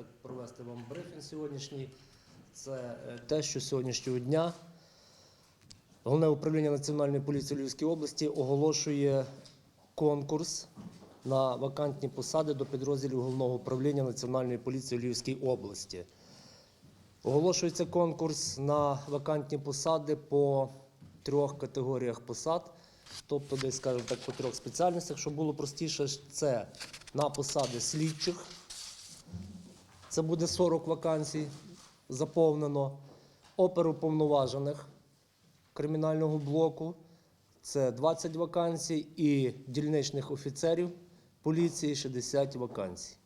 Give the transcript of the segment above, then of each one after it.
так провести вам брифінг сьогоднішній. Це е, те, що сьогоднішнього дня Головне управління Національної поліції Львівської області оголошує конкурс на вакантні посади до підрозділів Головного управління Національної поліції Львівської області. Оголошується конкурс на вакантні посади по трьох категоріях посад, тобто, десь, скажімо так, по трьох спеціальностях, щоб було простіше, це на посади слідчих. Це буде 40 вакансій заповнено. Оперуповноважених кримінального блоку. Це 20 вакансій і дільничних офіцерів поліції 60 вакансій.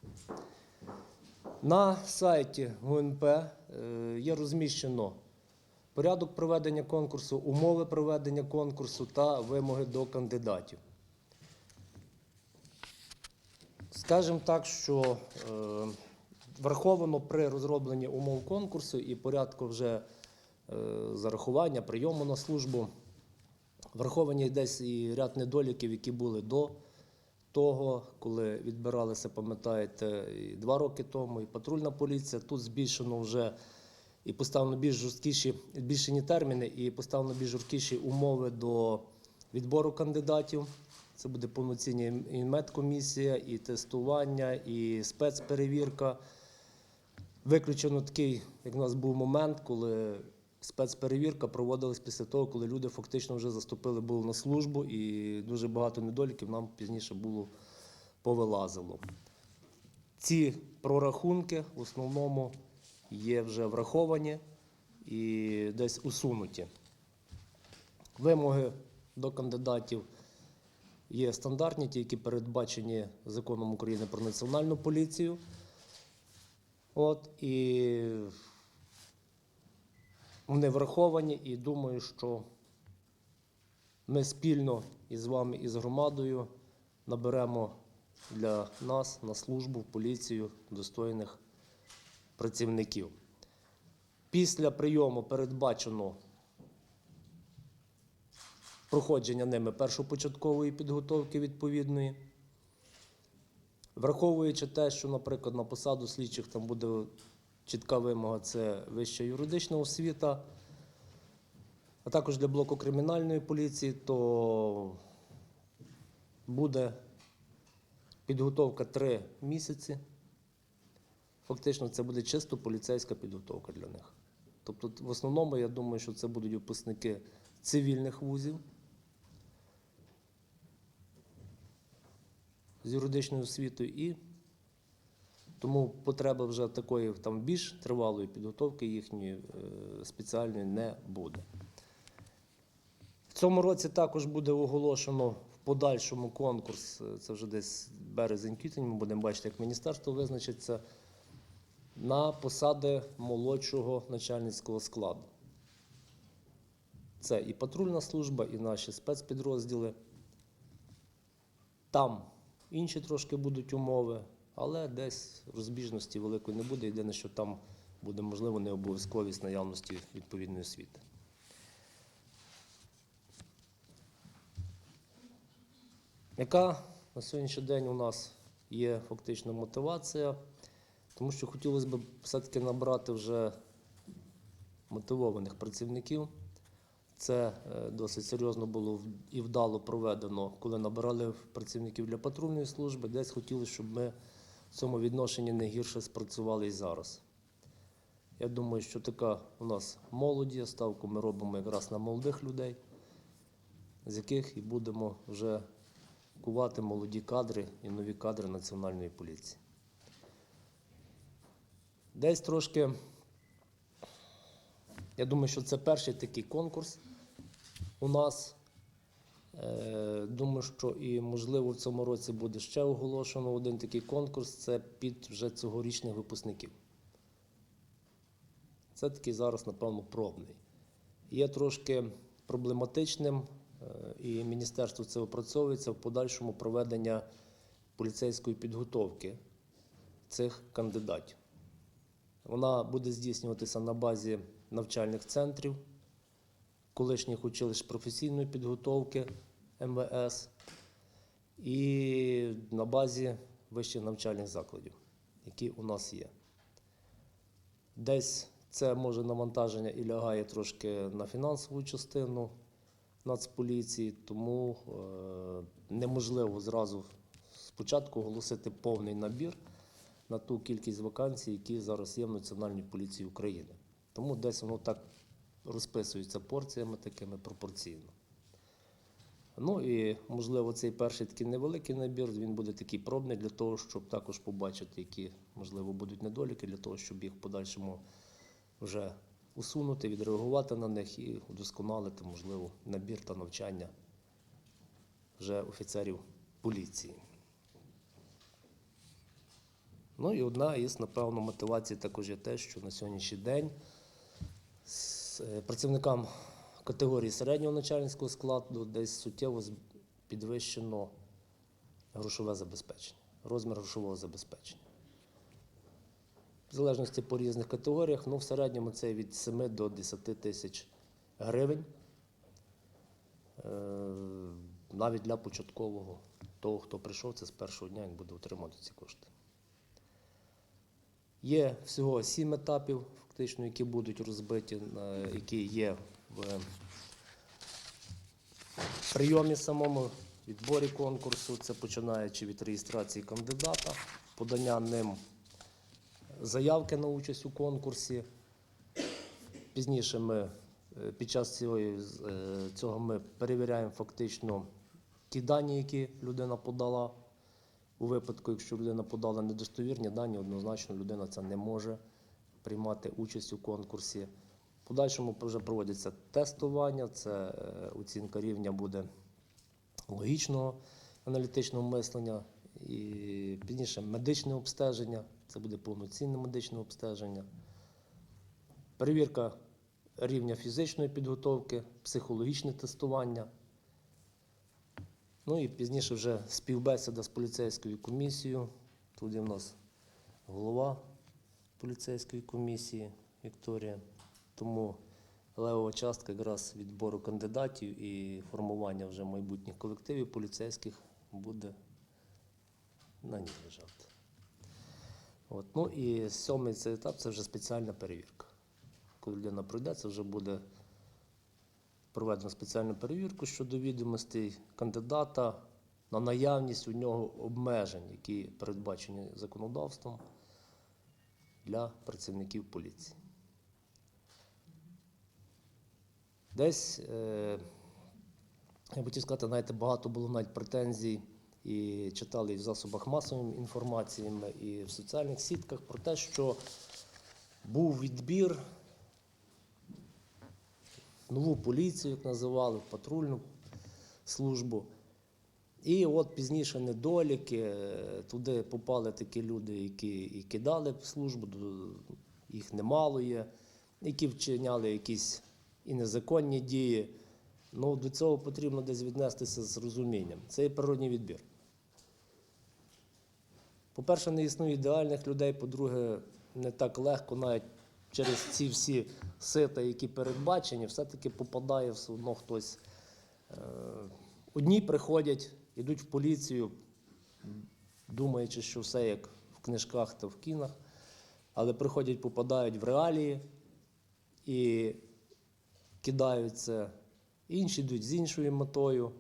На сайті ГУНП е, є розміщено порядок проведення конкурсу, умови проведення конкурсу та вимоги до кандидатів. Скажемо так, що е, враховано при розробленні умов конкурсу і порядку вже е, зарахування, прийому на службу. Враховані десь і ряд недоліків, які були до того, коли відбиралися, пам'ятаєте, і два роки тому, і патрульна поліція. Тут збільшено вже і поставлено більш жорсткіші, збільшені терміни, і поставлено більш жорсткіші умови до відбору кандидатів. Це буде повноцінна і медкомісія, і тестування, і спецперевірка. Виключено такий, як у нас був момент, коли спецперевірка проводилась після того, коли люди фактично вже заступили були на службу, і дуже багато недоліків нам пізніше було повилазило. Ці прорахунки в основному є вже враховані і десь усунуті. Вимоги до кандидатів є стандартні, ті, які передбачені законом України про національну поліцію. От, і вони враховані, і думаю, що ми спільно із вами і з громадою наберемо для нас на службу в поліцію достойних працівників. Після прийому передбачено проходження ними першопочаткової підготовки відповідної. Враховуючи те, що, наприклад, на посаду слідчих там буде чітка вимога це вища юридична освіта, а також для блоку кримінальної поліції, то буде підготовка 3 місяці. Фактично, це буде чисто поліцейська підготовка для них. Тобто, в основному, я думаю, що це будуть випускники цивільних вузів. З юридичною освітою і тому потреби вже такої там більш тривалої підготовки їхньої е, спеціальної не буде. В цьому році також буде оголошено в подальшому конкурс, е, це вже десь березень-квітень, ми будемо бачити, як міністерство визначиться, на посади молодшого начальницького складу. Це і патрульна служба, і наші спецпідрозділи. Там інші трошки будуть умови, але десь розбіжності великої не буде. Єдине, що там буде можливо не обов'язковість наявності відповідної освіти. Яка на сьогоднішній день у нас є фактично мотивація? Тому що хотілося б все-таки набрати вже мотивованих працівників. Це е, досить серйозно було і вдало проведено, коли набирали працівників для патрульної служби. Десь хотіли, щоб ми в цьому відношенні не гірше спрацювали і зараз. Я думаю, що така у нас молоді, ставку ми робимо якраз на молодих людей, з яких і будемо вже кувати молоді кадри і нові кадри Національної поліції. Десь трошки я думаю, що це перший такий конкурс у нас. Е, Думаю, що і можливо в цьому році буде ще оголошено один такий конкурс. Це під вже цьогорічних випускників. Це такий зараз, напевно, пробний. Є трошки проблематичним, е, і міністерство це опрацьовується в подальшому проведення поліцейської підготовки цих кандидатів. Вона буде здійснюватися на базі навчальних центрів, колишніх училищ професійної підготовки МВС і на базі вищих навчальних закладів, які у нас є. Десь це може навантаження і лягає трошки на фінансову частину Нацполіції, тому е, неможливо зразу спочатку оголосити повний набір на ту кількість вакансій, які зараз є в Національній поліції України. Тому десь воно так розписується порціями такими пропорційно. Ну і можливо цей перший такий невеликий набір, він буде такий пробний для того, щоб також побачити, які можливо будуть недоліки, для того, щоб їх в подальшому вже усунути, відреагувати на них і удосконалити, можливо, набір та навчання вже офіцерів поліції. Ну і одна із, напевно, мотивацій також є те, що на сьогоднішній день працівникам категорії середнього начальницького складу десь суттєво підвищено грошове забезпечення, розмір грошового забезпечення. В залежності по різних категоріях, ну в середньому це від 7 до 10 тисяч гривень. Е, Навіть для початкового того, хто прийшов, це з першого дня він буде отримати ці кошти. Є всього сім етапів, фактично, які будуть розбиті, які є в прийомі самому, відборі конкурсу. Це починаючи від реєстрації кандидата, подання ним заявки на участь у конкурсі. Пізніше ми е, під час е, цього ми перевіряємо фактично ті дані, які людина подала. У випадку, якщо людина подала недостовірні дані, однозначно людина це не може приймати участь у конкурсі. В подальшому вже проводяться тестування, це е, оцінка рівня буде логічного аналітичного мислення і пізніше медичне обстеження, це буде повноцінне медичне обстеження. Перевірка рівня фізичної підготовки, психологічне тестування. Ну і пізніше вже співбесіда з поліцейською комісією. Тут в нас голова поліцейської комісії Вікторія. Тому левова частка якраз відбору кандидатів і формування вже майбутніх колективів поліцейських буде на ній лежати. От. Ну і сьомий цей етап це вже спеціальна перевірка. Коли людина пройде, це вже буде проведено спеціальну перевірку щодо відомостей кандидата на наявність у нього обмежень, які передбачені законодавством для працівників поліції. Десь, е, я хотів сказати, знаєте, багато було навіть претензій і читали і в засобах масової інформації, і в соціальних сітках про те, що був відбір нову поліцію, як називали, патрульну службу. І от пізніше недоліки, е, туди попали такі люди, які і кидали службу, їх немало є, які вчиняли якісь і незаконні дії. Ну, до цього потрібно десь віднестися з розумінням. Це є природній відбір. По-перше, не існує ідеальних людей, по-друге, не так легко навіть через ці всі сита, які передбачені, все-таки попадає все одно хтось. Е, Одні приходять, йдуть в поліцію, думаючи, що все як в книжках та в кінах, але приходять, попадають в реалії і кидаються. Інші йдуть з іншою метою,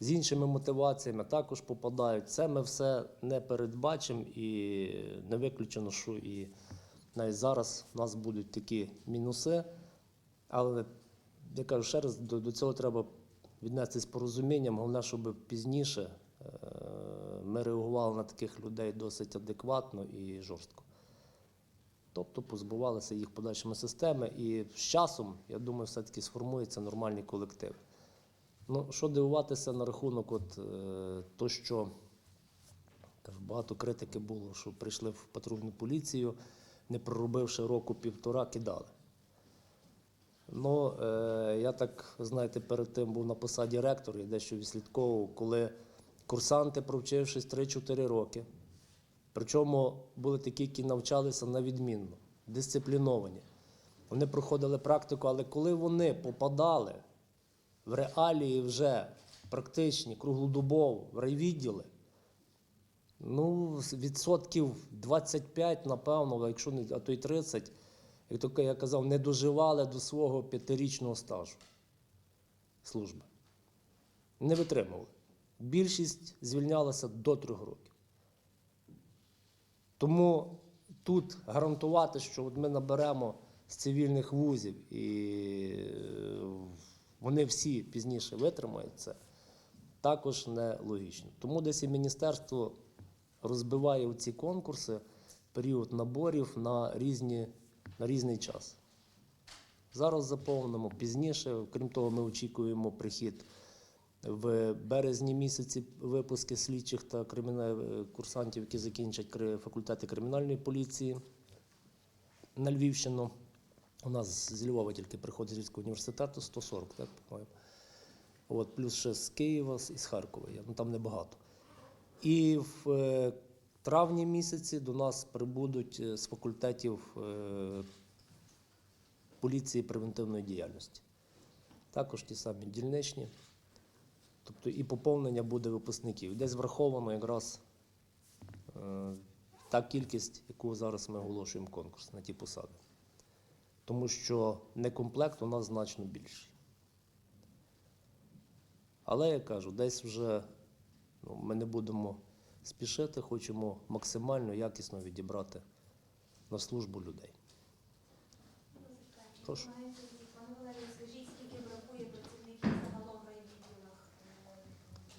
з іншими мотиваціями також попадають. Це ми все не передбачимо і не виключено, що і навіть зараз у нас будуть такі мінуси. Але я кажу ще раз, до, до цього треба віднестись з порозумінням. Головне, щоб пізніше е, ми реагували на таких людей досить адекватно і жорстко. Тобто позбувалися їх подальшими системи, і з часом, я думаю, все-таки сформується нормальний колектив. Ну, що дивуватися на рахунок, от, е, то, що багато критики було, що прийшли в патрульну поліцію, не проробивши року півтора, кидали. Ну, е, я так, знаєте, перед тим був на посаді ректора і дещо відслідковував, коли курсанти, провчившись 3-4 роки, причому були такі, які навчалися на відмінно, дисципліновані. Вони проходили практику, але коли вони попадали в реалії вже практичні, круглодобово, в райвідділи, Ну, відсотків 25, напевно, якщо не, а то й 30, як то я казав, не доживали до свого п'ятирічного стажу служби. Не витримували. Більшість звільнялася до трьох років. Тому тут гарантувати, що от ми наберемо з цивільних вузів і е, вони всі пізніше витримають це, також не логічно. Тому десь і міністерство розбиває ці конкурси, період наборів на, різні, на різний час. Зараз заповнимо пізніше. Крім того, ми очікуємо прихід в березні місяці випуски слідчих та курсантів, які закінчать факультети кримінальної поліції на Львівщину. У нас з Львова тільки приходить з Львівського університету 140, так. От, плюс ще з Києва і з Харкова ну там небагато. І в е, травні місяці до нас прибудуть е, з факультетів е, поліції превентивної діяльності. Також ті самі дільничні. Тобто і поповнення буде випускників. Десь враховано якраз е, та кількість, яку зараз ми оголошуємо конкурс на ті посади. Тому що некомплект у нас значно більший. Але я кажу, десь вже ну, ми не будемо спішити, хочемо максимально якісно відібрати на службу людей. Прошу. Пане Валерію, скажіть, скільки бракує працівників загалом в райвідділах е,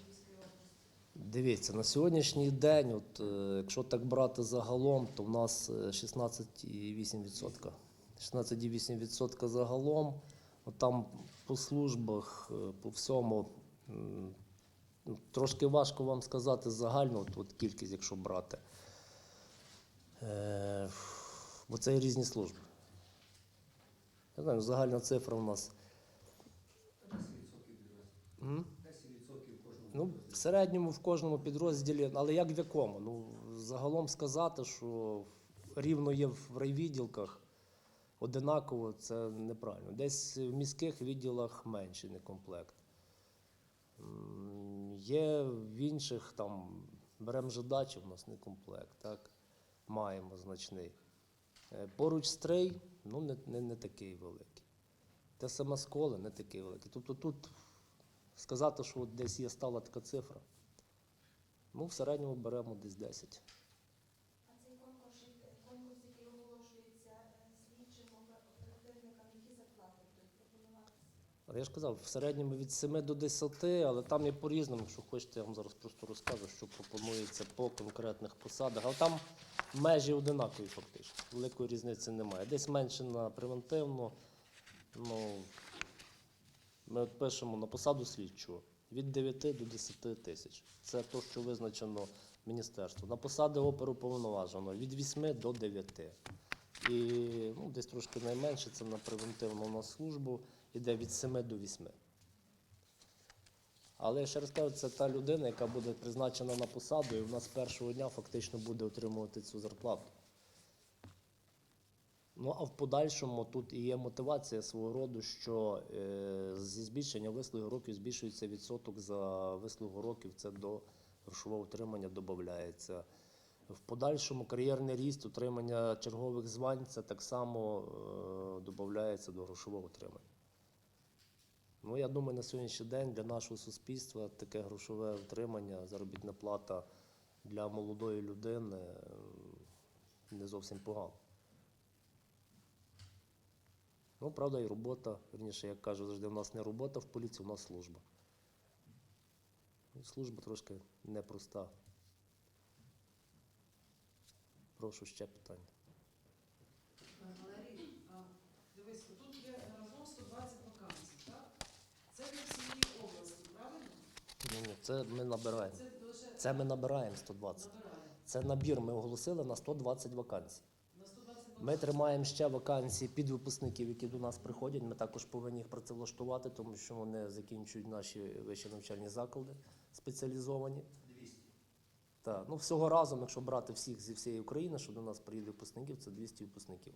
Львівської області? Дивіться, на сьогоднішній день, от, е, якщо так брати загалом, то в нас е, 16,8%. 16,8% загалом. От там по службах, е, по всьому. м, Трошки важко вам сказати загальну от, от кількість, якщо брати. Е, бо це і різні служби. Я знаю, загальна цифра у нас. М? Ну, в середньому в кожному підрозділі, але як в якому? Ну, загалом сказати, що рівно є в райвідділках одинаково, це неправильно. Десь в міських відділах менший некомплект. Є в інших там беремо жидачі, у нас не комплект, так? Маємо значний. Е, Поруч стрей ну не, не, не такий великий. Те саме сколи не такий великий. Тобто тут сказати, що от десь є стала така цифра. Ну, в середньому беремо десь 10. А цей конкурс, конкурс, який оголошується е, слідчим оперативникам, які зарплати будуть пропонуватися? Але я ж казав, в середньому від 7 до 10, але там є по-різному. Якщо хочете, я вам зараз просто розкажу, що пропонується по конкретних посадах. Але там межі одинакові фактично. Великої різниці немає. Десь менше на превентивну. Ну, ми от пишемо на посаду слідчого від 9 до 10 тисяч. Це те, що визначено міністерством. На посади оперуповноважено від 8 до 9. І ну, десь трошки найменше це на превентивну у нас службу іде від 7 до 8. Але я ще раз кажу, це та людина, яка буде призначена на посаду, і вона з першого дня фактично буде отримувати цю зарплату. Ну а в подальшому тут і є мотивація свого роду, що е, зі збільшення вислуги років збільшується відсоток за вислугу років, це до грошового утримання додається. В подальшому кар'єрний ріст, отримання чергових звань це так само е, додається до грошового утримання. Ну, я думаю, на сьогоднішній день для нашого суспільства таке грошове утримання, заробітна плата для молодої людини не зовсім погано. Ну, правда, і робота, верніше, як кажу, завжди в нас не робота в поліції, у нас служба. Ну, Служба трошки непроста. Прошу ще питання. Валерій, а, дивись, тут є разом 120 вакансій, так? Це для всієї області, правильно? Ні, ні, це ми набираємо. Це лише Це ми набираємо 120. набирає. Це набір ми оголосили на 120 вакансій. На 120 Ми тримаємо ще вакансії під випускників, які до нас приходять. Ми також повинні їх працевлаштувати, тому що вони закінчують наші вищі навчальні заклади спеціалізовані. 200. Так, ну всього разом, якщо брати всіх зі всієї України, що до нас приїде випускників, це 200 випускників.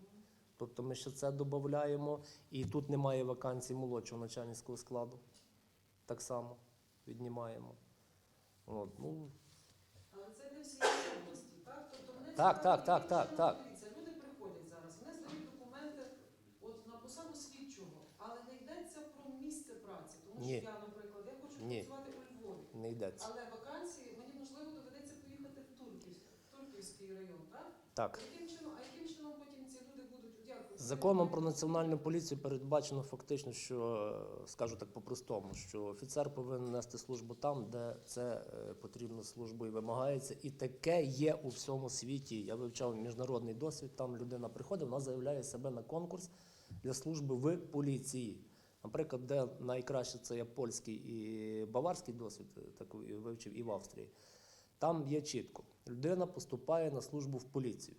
Тобто ми ще це додаємо, і тут немає вакансій молодшого начальницького складу. Так само віднімаємо. От, ну, Але це для всієї Так, цікаво, так, так, яким так, чином, так. Дивіться, люди приходять зараз, вони здають документи от на посаду слідчого, але не йдеться про місце праці. Тому Ні. що я, наприклад, я хочу Ні. працювати у Львові. Не йдеться. Але вакансії мені можливо доведеться поїхати в Турківськ, в Турківський район, так? Так. Яким чином, а яким чином потім ці люди будуть дякую? Законом про національну поліцію передбачено фактично, що е, скажу так по-простому, що офіцер повинен нести службу там, де це е, потрібно службу і вимагається. І таке є у всьому світі. Я вивчав міжнародний досвід. Там людина приходить, вона заявляє себе на конкурс для служби в поліції. Наприклад, де найкраще це є польський і баварський досвід, е, так вивчив і в Австрії. Там є чітко. Людина поступає на службу в поліцію.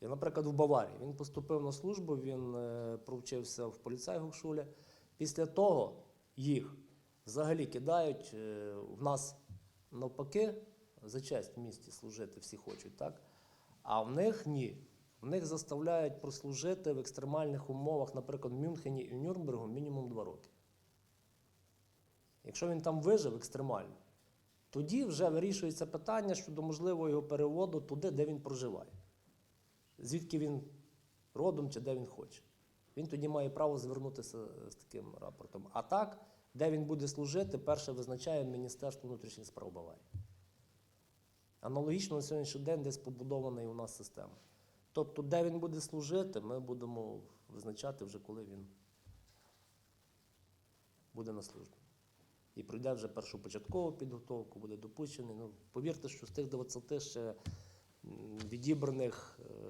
І, наприклад, в Баварії він поступив на службу, він е, провчився в поліцейгофшулі. Після того їх взагалі кидають е, в нас навпаки, за честь в місті служити всі хочуть, так? А в них ні. В них заставляють прослужити в екстремальних умовах, наприклад, в Мюнхені і в Нюрнбергу мінімум два роки. Якщо він там вижив екстремально, тоді вже вирішується питання щодо можливого його переводу туди, де він проживає звідки він родом чи де він хоче. Він тоді має право звернутися з таким рапортом. А так, де він буде служити, перше визначає Міністерство внутрішніх справ Баварії. Аналогічно на сьогоднішній день десь побудована і у нас система. Тобто, де він буде служити, ми будемо визначати вже, коли він буде на службі. І пройде вже першу початкову підготовку, буде допущений. Ну, повірте, що з тих 20 ще відібраних е,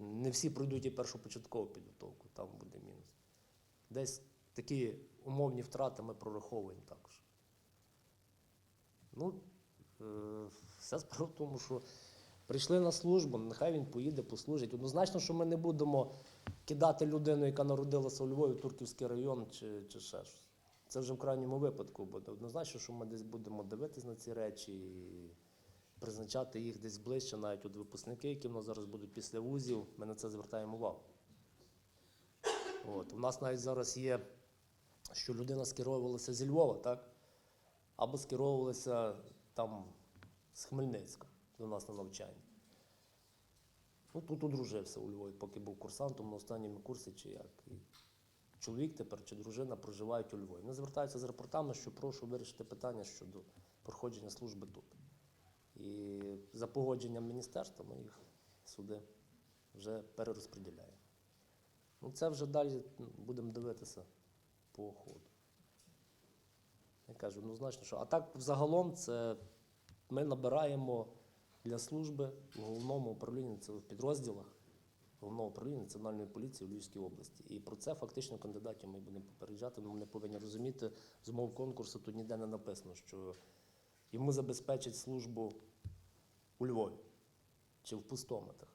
не всі пройдуть і першу початкову підготовку, там буде мінус. Десь такі умовні втрати ми прораховуємо також. Ну, е, вся справа в тому, що прийшли на службу, нехай він поїде, послужить. Однозначно, що ми не будемо кидати людину, яка народилася у Львові, Турківський район чи, чи ще щось. Це вже в крайньому випадку буде. Однозначно, що ми десь будемо дивитись на ці речі і призначати їх десь ближче, навіть от випускники, які в нас зараз будуть після вузів, ми на це звертаємо увагу. От. У нас навіть зараз є, що людина скеровувалася зі Львова, так? Або скеровувалася там з Хмельницька до нас на навчання. Ну, тут одружився у Львові, поки був курсантом на останньому курсі чи як. І чоловік тепер чи дружина проживають у Львові. Вони звертаються з рапортами, що прошу вирішити питання щодо проходження служби тут. І за погодженням міністерства ми їх сюди вже перерозподіляємо. Ну, це вже далі ну, будемо дивитися по ходу. Я кажу, однозначно, що. А так взагалом це ми набираємо для служби в головному управлінні це в підрозділах головного управління Національної поліції у Львівській області. І про це фактично кандидатів ми будемо попереджати. Ну, Вони повинні розуміти, з умов конкурсу тут ніде не написано, що йому забезпечать службу у Львові чи в пустометах.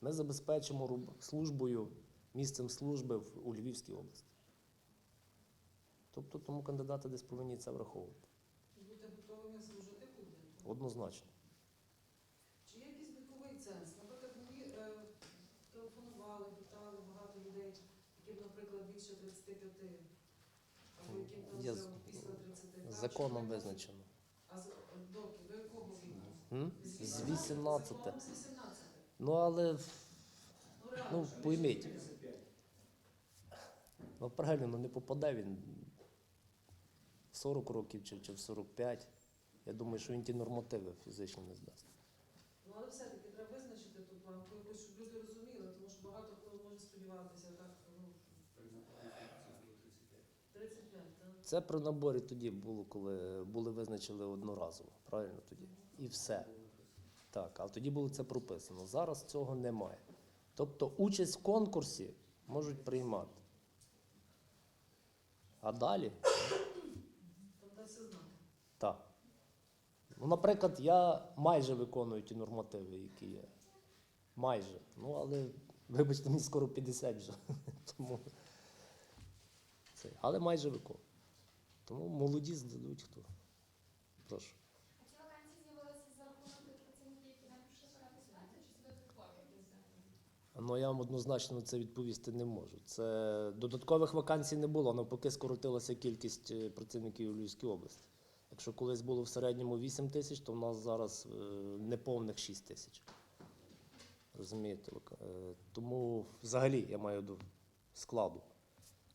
Ми забезпечимо службою, місцем служби у Львівській області. Тобто тому кандидати десь повинні це враховувати. Бути готовими служити буде. Однозначно. Чи є якийсь віковий ценз? Наприклад, мені е, телефонували, питали багато людей, яким, наприклад, більше 35, або яким там після 30. так? Законом визначено. А з доки, до якого віку? З 18. Законом з 18. Ну, але Ну. Ну, пойміть. Ну, правильно, ну не попаде він в 40 років чи, чи в 45. Я думаю, що він ті нормативи фізично не здасть. Ну, але все-таки треба визначити ту планку, якось, щоб люди розуміли, тому що багато хто може сподіватися, так, ну, 35, так? Це при наборі тоді було, коли були визначили одноразово, правильно тоді? І все. Так, а тоді було це прописано. Зараз цього немає. Тобто участь в конкурсі можуть приймати. А далі Тобто все знати. Так. Ну, наприклад, я майже виконую ті нормативи, які є. Майже. Ну, але, вибачте, мені скоро 50 вже. Тому це. Але майже виконую. Тому молоді здадуть хто. Прошу. А ці вакансії з'явилися за рахунок тих працівників, які не прийшли чи це додаткові якісь? Ну, я вам однозначно на це відповісти не можу. Це додаткових вакансій не було, навпаки, скоротилася кількість е, працівників у Львівській області. Якщо колись було в середньому 8 тисяч, то в нас зараз е, неповних 6 тисяч. Розумієте? Е, Тому взагалі я маю до складу,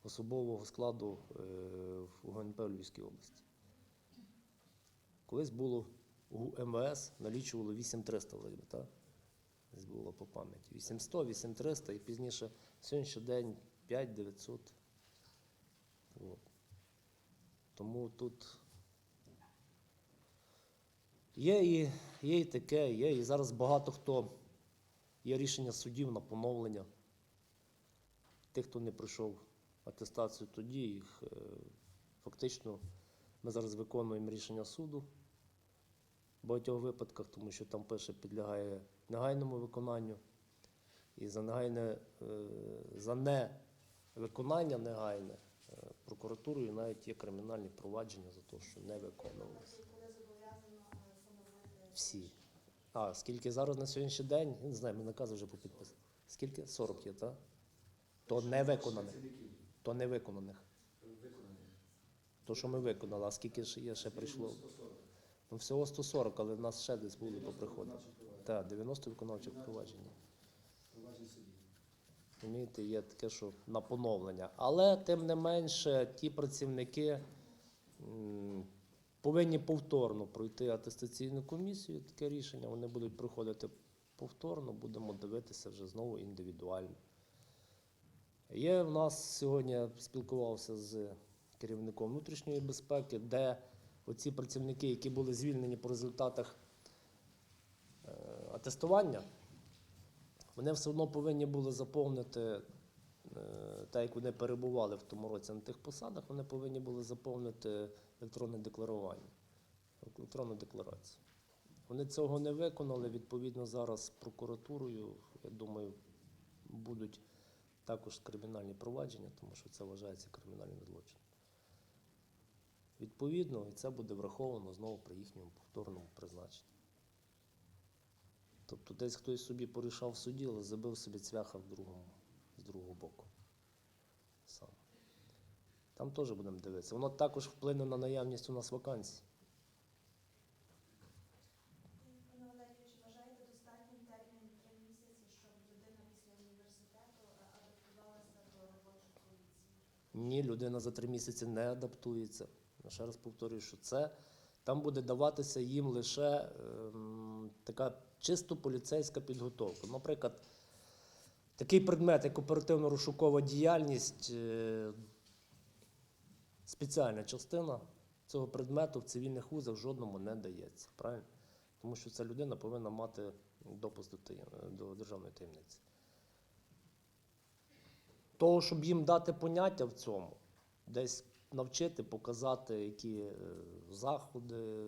особового складу е, в ГНП Львівській області. Колись було у МВС налічувало 8300 вроді, так? Десь було по пам'яті. 800, 8300 і пізніше сьогоднішній день 5900. От. Тому тут є і, є і таке, є і зараз багато хто є рішення судів на поновлення. Тих, хто не пройшов атестацію тоді, їх е, фактично ми зараз виконуємо рішення суду в багатьох випадках, тому що там пише підлягає негайному виконанню. І за негайне, е, за невиконання негайне е, прокуратурою навіть є кримінальні провадження за те, що не встановити Всі. А скільки зараз на сьогоднішній день? Не знаю, ми накази вже по підпису. Скільки? 40 є, так? То не виконаних. То не виконаних. То, що ми виконали, а скільки ж є ще прийшло? Ну, всього 140, але в нас ще десь були поприходи. Так, 90 виконавчих проваджень. Розумієте, є таке, що на поновлення. Але тим не менше, ті працівники повинні повторно пройти атестаційну комісію. Таке рішення. Вони будуть проходити повторно, будемо дивитися вже знову індивідуально. Є в нас сьогодні спілкувався з керівником внутрішньої безпеки, де оці працівники, які були звільнені по результатах е, атестування, вони все одно повинні були заповнити, е, так як вони перебували в тому році на тих посадах, вони повинні були заповнити електронне декларування, електронну декларацію. Вони цього не виконали. Відповідно, зараз прокуратурою, я думаю, будуть також кримінальні провадження, тому що це вважається кримінальним злочином. Відповідно, і це буде враховано знову при їхньому повторному призначенні. Тобто десь хтось собі порішав в суді, але забив собі цвяха в другому, з другого боку. Сам. Там теж будемо дивитися. Воно також вплине на наявність у нас вакансій. Пане Валерію, чи вважаєте достатнім термін три місяці, щоб людина після університету е, адаптувалася до роботи в поліції? Ні, людина за три місяці не адаптується. Ще раз повторюю, що це там буде даватися їм лише ем, така чисто поліцейська підготовка. Наприклад, такий предмет, як оперативно-розшукова діяльність, е, спеціальна частина цього предмету в цивільних вузах жодному не дається. Правильно? Тому що ця людина повинна мати допуск до, таєм- до державної таємниці. Того, щоб їм дати поняття в цьому, десь навчити, показати, які е, заходи,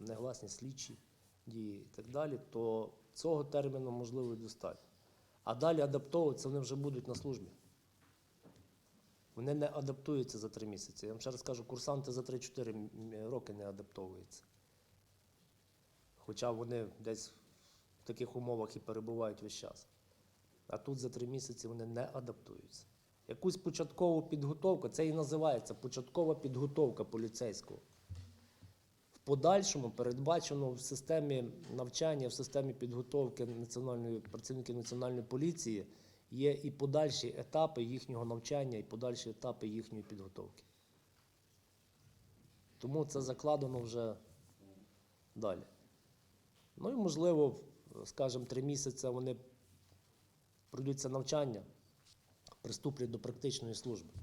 негласні слідчі дії і так далі, то цього терміну можливо і достатньо. А далі адаптовуватися вони вже будуть на службі. Вони не адаптуються за три місяці. Я вам ще раз кажу, курсанти за 3-4 роки не адаптовуються. Хоча вони десь в таких умовах і перебувають весь час. А тут за три місяці вони не адаптуються. Якусь початкову підготовку, це і називається початкова підготовка поліцейського. В подальшому передбачено в системі навчання, в системі підготовки національної працівників національної поліції є і подальші етапи їхнього навчання, і подальші етапи їхньої підготовки. Тому це закладено вже далі. Ну і можливо, скажімо, три місяці вони пройдуть це навчання, приступлять до практичної служби.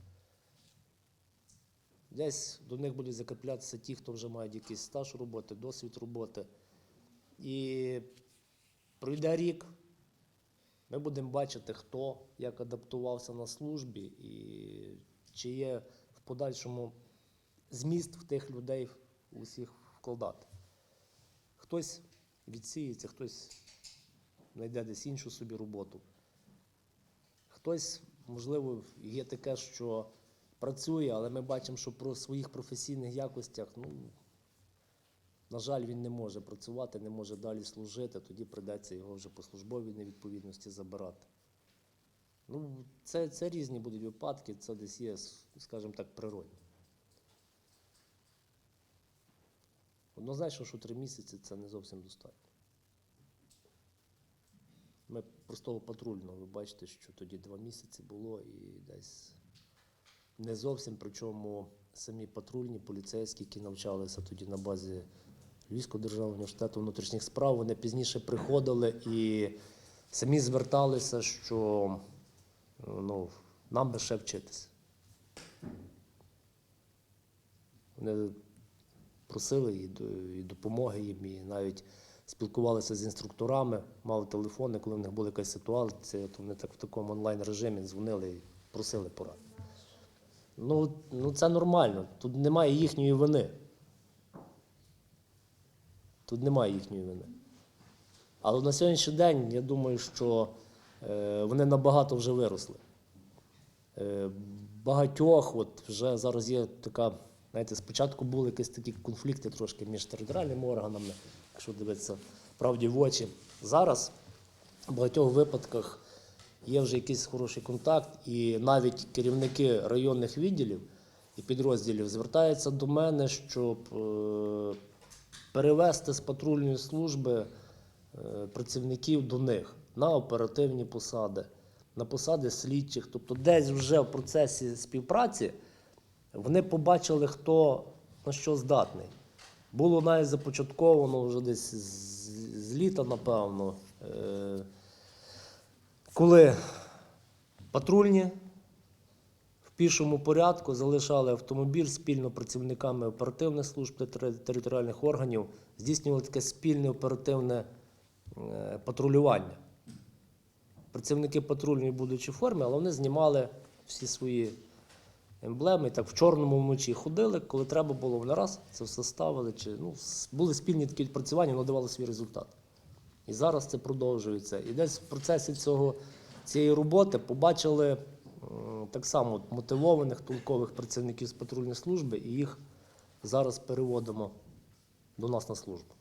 Десь до них будуть закріплятися ті, хто вже мають якийсь стаж роботи, досвід роботи. І пройде рік, ми будемо бачити, хто як адаптувався на службі і чи є в подальшому зміст в тих людей усіх вкладати. Хтось відсіється, хтось знайде десь іншу собі роботу. Хтось, можливо, є таке, що працює, але ми бачимо, що про своїх професійних якостях, ну, на жаль, він не може працювати, не може далі служити, тоді прийдеться його вже по службовій невідповідності забирати. Ну, це, це різні будуть випадки, це десь є, скажімо так, природні. Однозначно, що три місяці це не зовсім достатньо. Ми простого патрульного, ви бачите, що тоді два місяці було і десь не зовсім, причому самі патрульні, поліцейські, які навчалися тоді на базі Львівського державного університету внутрішніх справ, вони пізніше приходили і самі зверталися, що ну, нам би ще вчитися. Вони просили і, допомоги їм, і навіть спілкувалися з інструкторами, мали телефони, коли в них була якась ситуація, то вони так в такому онлайн режимі дзвонили і просили порад. Ну, ну це нормально. Тут немає їхньої вини. Тут немає їхньої вини. Але на сьогоднішній день я думаю, що е, вони набагато вже виросли. Е, багатьох, от вже зараз є така, знаєте, спочатку були якісь такі конфлікти трошки між територіальними органами, якщо дивитися правді в очі. Зараз в багатьох випадках є вже якийсь хороший контакт, і навіть керівники районних відділів і підрозділів звертаються до мене, щоб е, перевести з патрульної служби е, працівників до них на оперативні посади, на посади слідчих. Тобто, десь вже в процесі співпраці вони побачили, хто на що здатний. Було навіть започатковано вже десь з, літа, напевно, е, коли патрульні в пішому порядку залишали автомобіль спільно працівниками оперативних служб та територіальних органів, здійснювали таке спільне оперативне е, патрулювання. Працівники патрульної, будучи в формі, але вони знімали всі свої емблеми. Так в чорному вночі ходили, коли треба було, вони раз це все ставили. Чи, ну, були спільні такі відпрацювання, воно давало свій результат. І зараз це продовжується. І десь в процесі цього, цієї роботи побачили так само мотивованих, толкових працівників з патрульної служби, і їх зараз переводимо до нас на службу.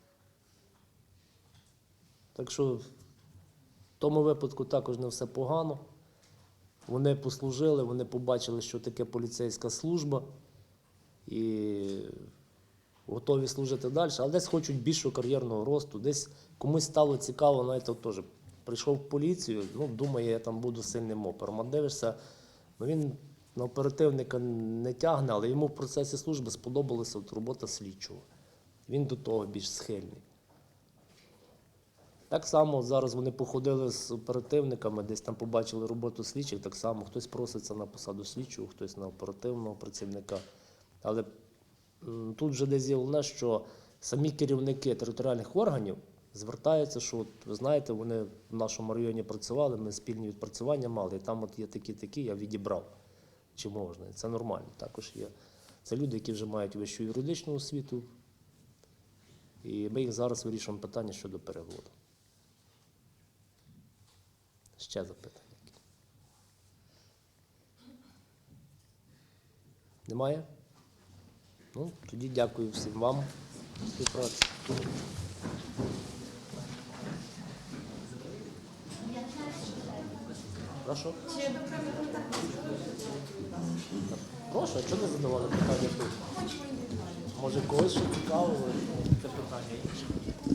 Так що в тому випадку також не все погано. Вони послужили, вони побачили, що таке поліцейська служба і готові служити далі, але десь хочуть більшого кар'єрного росту, десь комусь стало цікаво, навіть от теж прийшов в поліцію, ну, думає, я там буду сильним опером. А дивишся, ну він на оперативника не тягне, але йому в процесі служби сподобалася от робота слідчого. Він до того більш схильний. Так само зараз вони походили з оперативниками, десь там побачили роботу слідчих, так само хтось проситься на посаду слідчого, хтось на оперативного працівника. Але тут вже десь є головне, що самі керівники територіальних органів звертаються, що от, ви знаєте, вони в нашому районі працювали, ми спільні відпрацювання мали, і там от є такі-такі, я відібрав. Чи можна? Це нормально. Також є. Це люди, які вже мають вищу юридичну освіту, і ми їх зараз вирішуємо питання щодо переводу. Ще запитання. Немає? Ну, тоді дякую всім вам за. Прошу. Прошу, а чого не задавали питання тут? Може когось ще цікавило це питання інше?